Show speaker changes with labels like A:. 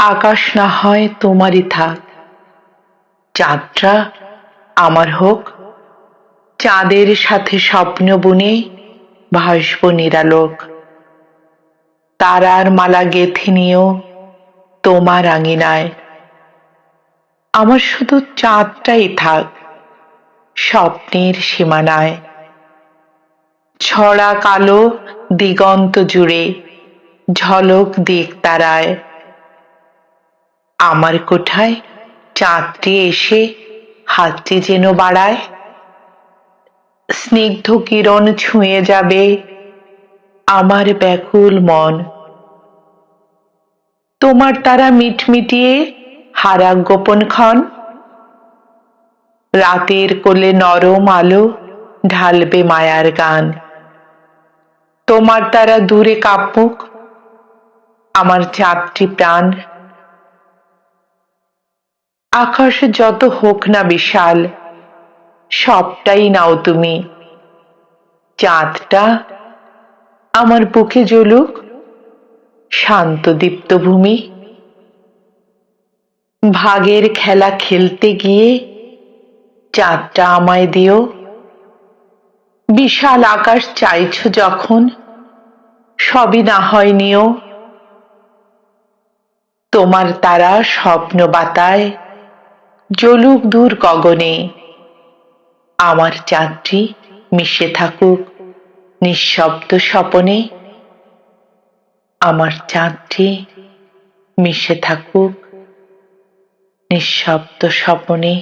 A: আকাশ না হয় তোমারই থাক। চাঁদটা আমার হোক। চাঁদের সাথে স্বপ্ন বুনে ভাসব নিরালোক। তারার মালা গেথে নিও তোমার আঙিনায়। আমার শুধু চাঁদটাই থাক স্বপ্নের সীমানায়। ছড়া কালো দিগন্ত জুড়ে ঝলক দিক তারায়। আমার কোঠায় চাঁদটি এসে হাতটি যেন বাড়ায়। স্নিগ্ধ কিরণ ছুঁয়ে যাবে আমার ব্যাকুল মন। তোমার তারা মিটমিটিয়ে হারা গোপন ক্ষণ। রাতের কোলে নরম আলো ঢালবে মায়ার গান। তোমার তারা দূরে কাঁপুক, আমার চাঁদটি প্রাণ। আকাশ যত হোক না বিশাল, সবটাই নাও তুমি। চাঁদটা আমার বুকে জ্বলুক, শান্ত দীপ্ত ভূমি ভাগের খেলা খেলতে গিয়ে চাঁদটা আমায় দিও। বিশাল আকাশ চাইছ যখন, সবই না হয় নিও। তোমার তারা স্বপ্ন বাতায় জ্বলুক দূর গগনে। আমার চাঁদটি মিশে থাকুক নিঃশব্দ স্বপনে। আমার চাঁদটি মিশে থাকুক নিঃশব্দ স্বপনে।